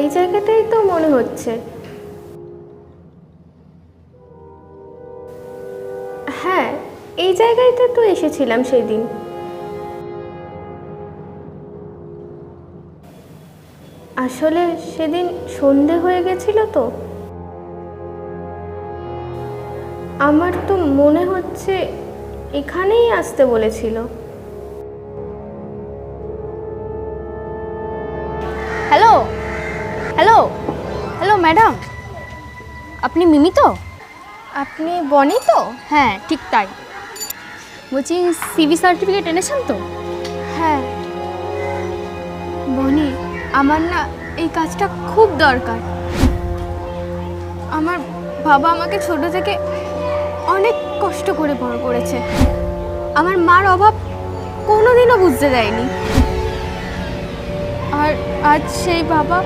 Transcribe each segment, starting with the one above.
এই জায়গাটাই তো মনে হচ্ছে। হ্যাঁ এই জায়গাটায় তো এসেছিলাম সেই দিন আসলে সেদিন সন্ধে হয়ে গেছিল তো। আমার তো মনে হচ্ছে এখানেই আসতে বলেছিল। Hello hello madam. আপনি মিমি তো? আপনি বনি তো? হ্যাঁ ঠিক তাই। বলছি সিভি সার্টিফিকেট এনেছেন তো? হ্যাঁ। বনি আমার না এই কাজটা খুব দরকার। আমার বাবা আমাকে ছোট থেকে অনেক কষ্ট করে বড় করেছে। আমার মার অভাব কোনোদিনও বুঝতে দেয়নি। আর আজ সেই বাবা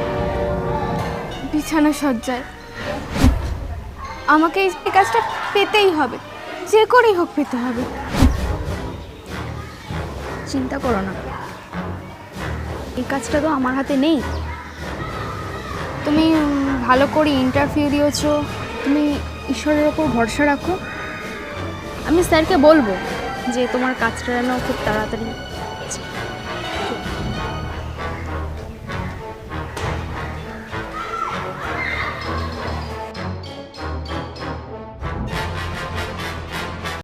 বিছানা সজ্জায়। আমাকে এই কাজটা পেতেই হবে যে করেই হোক পেতে হবে। চিন্তা করো না। এই কাজটা তো আমার হাতে নেই। তুমি ভালো করে ইন্টারভিউ দিয়েছ তুমি ঈশ্বরের ওপর ভরসা রাখো। আমি স্যারকে বলব যে তোমার কাজটা যেন খুব তাড়াতাড়ি